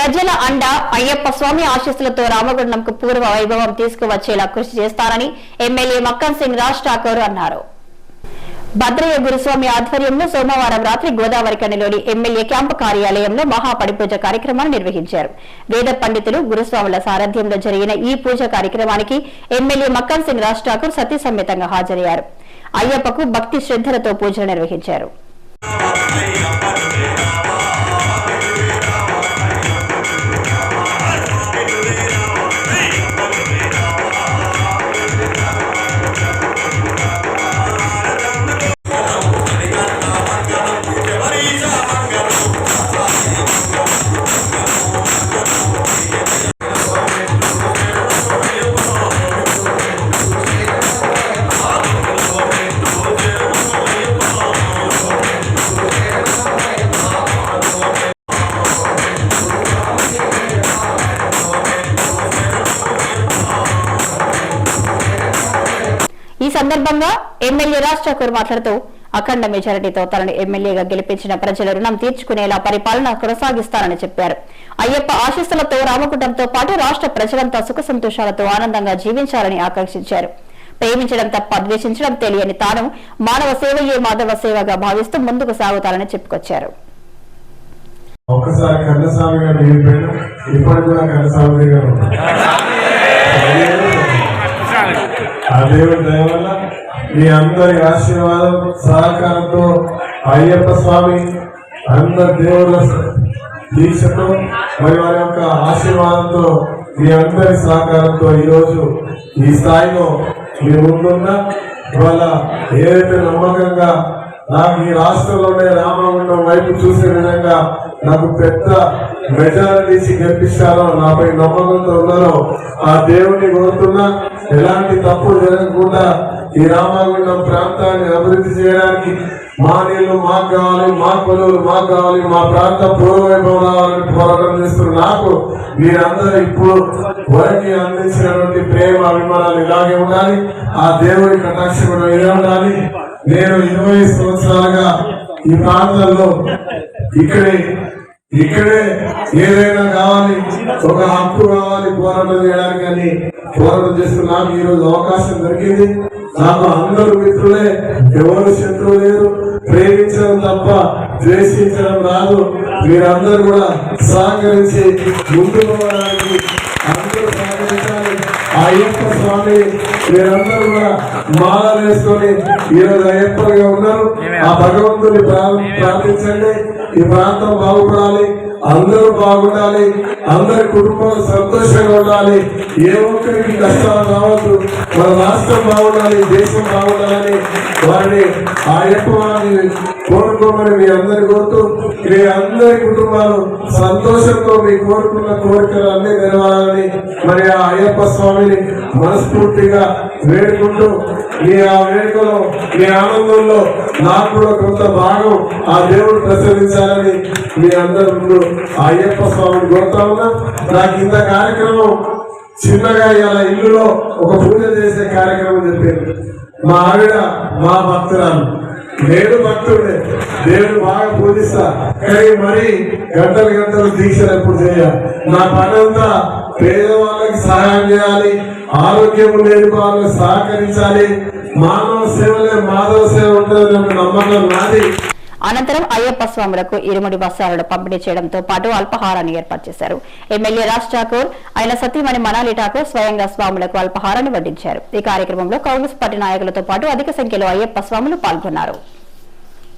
ప్రజల అండ అయ్యప్ప స్వామి ఆశీస్సులతో రామగుండంకు పూర్వ వైభవం తీసుకువచ్చేలా కృషి చేస్తారని ఎమ్మెల్యే మక్కన్ సింగ్ రాజ్ ఠాకూర్ అన్నారు. భద్రయ్య గురుస్వామి ఆధ్వర్యంలో సోమవారం రాత్రి గోదావరి కనిలోని ఎమ్మెల్యే క్యాంపు కార్యాలయంలో మహాపడిపూజ కార్యక్రమాన్ని నిర్వహించారు. వేద పండితులు గురుస్వాముల సారథ్యంలో జరిగిన ఈ పూజ కార్యక్రమానికి ఎమ్మెల్యే మక్కన్ సింగ్ రాజ్ ఠాకూర్ సతీ సమేతంగా హాజరయ్యారు. అయ్యప్పకు భక్తి శ్రద్ధలతో పూజలు నిర్వహించారు. సందర్భంగా ఎమ్మెల్యే రాజ్ ఠాకూర్ మాట్లాడుతూ అఖండ మెజారిటీతో తనను ఎమ్మెల్యేగా గెలిపించిన ప్రజల రుణం తీర్చుకునేలా పరిపాలన కొనసాగిస్తారని చెప్పారు. అయ్యప్ప ఆశీస్సులతో రామకుటంతో పాటు రాష్ట్ర ప్రజలంతా సుఖ సంతోషాలతో ఆనందంగా జీవించాలని ఆకాంక్షించారు. ప్రేమించడం తప్ప ద్వేషించడం తెలియని తాను మానవ సేవయే మాధవ సేవగా భావిస్తూ ముందుకు సాగుతారని చెప్పుకొచ్చారు. ఒక్కసారి కన్నస్వామి గారు వెళ్ళిపోయినా ఇప్పటికి కూడా కన్నస్వామి గారు ఉన్నారు. ఆ దేవుడి దయ వల్ల మీ అందరి ఆశీర్వాదం సహకారంతో అయ్యప్ప స్వామి అందరి దేవుళ్ళ దీక్షతో మరి వారి యొక్క ఆశీర్వాదంతో మీ అందరి సహకారంతో ఈరోజు ఈ స్థాయిలో మీ ముందున్న వాళ్ళ ఏదైతే నమ్మకంగా నాకు ఈ రాష్ట్రంలోనే రామగుండం వైపు చూసే విధంగా నాకు పెద్ద మెజారిటీ గెలిపిస్తారో నాపై నమ్మకంతో ఉన్నారో ఆ దేవుణ్ణి కోరుతున్నా. ఎలాంటి తప్పు జరగకుండా ఈ రామగుండం ప్రాంతాన్ని అభివృద్ధి చేయడానికి మా నీళ్ళు మాకు కావాలి మా పనులు మాకు కావాలి మా ప్రాంత పూర్వవైభవం రావాలని పోరాటం చేస్తున్న నాకు మీరందరూ ఇప్పుడు వరకు అందించినటువంటి ప్రేమ అభిమానాలు ఇలాగే ఉండాలి. ఆ దేవుడి కటాక్షం ఇదే ఉండాలి నేను ఇరవై సంవత్సరాలుగా ఈ ప్రాంతంలో ఇక్కడే ఇక్కడే ఏదైనా కావాలి ఒక హక్కు కావాలి పోరాటం చేయడానికి అని పోరాటం చేస్తున్న నాకు ఈ రోజు అవకాశం దొరికింది. నాకు అందరూ మిత్రులే ఎవరు శత్రువు లేరు. ప్రేమించడం తప్ప ద్వేషించడం రాదు. మీరందరూ కూడా సహకరించి ముందుకు పోవడానికి అందరూ సహకరించాలి. ఆ అయ్యప్ప స్వామి మీరందరూ కూడా మాల వేసుకొని ఈరోజు అయ్యప్పగా ఉన్నారు. ఆ భగవంతుని ప్రార్థించండి. ఈ ప్రాంతం బాగుపడాలి అందరూ బాగుండాలి అందరి కుటుంబం సంతోషంగా ఉండాలి. ఏ ఒక్కరికి కష్టాలు రావద్దు. మన రాష్ట్రం బాగుండాలి దేశం బాగుండాలని వారిని ఆ అయ్యప్ప కోరుకోమని మీ అందరి కోరుతూ మీ అందరి కుటుంబాలు సంతోషంతో మీ కోరుకున్న కోరికలు అన్ని నెరవేరాలని మరి ఆ అయ్యప్ప స్వామిని మనస్ఫూర్తిగా వేడుకుంటూ మీ ఆ వేడుకలో మీ ఆనందంలో నాకు కూడా కొంత భాగం ఆ దేవుడు ప్రసవించాలని మీ అందరూ ఆ అయ్యప్ప స్వామిని కోరుతా ఉన్నా. నాకు ఇంత కార్యక్రమం చిన్నగా ఇలా ఇల్లులో ఒక పూజ చేసే కార్యక్రమం చెప్పారు మా ఆవిడ మా భక్తురాలు. నేను భక్తుడే దేవుడు బాగా పూజిస్తా. కానీ మరి గంటలు గంటలు దీక్షలు ఎప్పుడు చేయాలి? నా పని అంతా పేదవాళ్ళకి సహాయం చేయాలి ఆరోగ్యం లేని వాళ్ళకి సహకరించాలి. మానవ సేవలే మాధవ సేవ ఉంటుందని నమ్మకం నాది. అనంతరం అయ్యప్ప స్వాములకు ఇరుముడి వస్త్రాలను పంపిణీ చేయడంతో పాటు అల్పహారాన్ని ఏర్పాటు చేశారు. ఎమ్మెల్యే రాజ్ ఠాకూర్ ఆయన సతీమణి మనాలి ఠాకూర్ స్వయంగా స్వాములకు అల్పహారాన్ని వడ్డించారు. ఈ కార్యక్రమంలో కాంగ్రెస్ పార్టీ నాయకులతో పాటు అధిక సంఖ్యలో అయ్యప్ప స్వాములు పాల్గొన్నారు.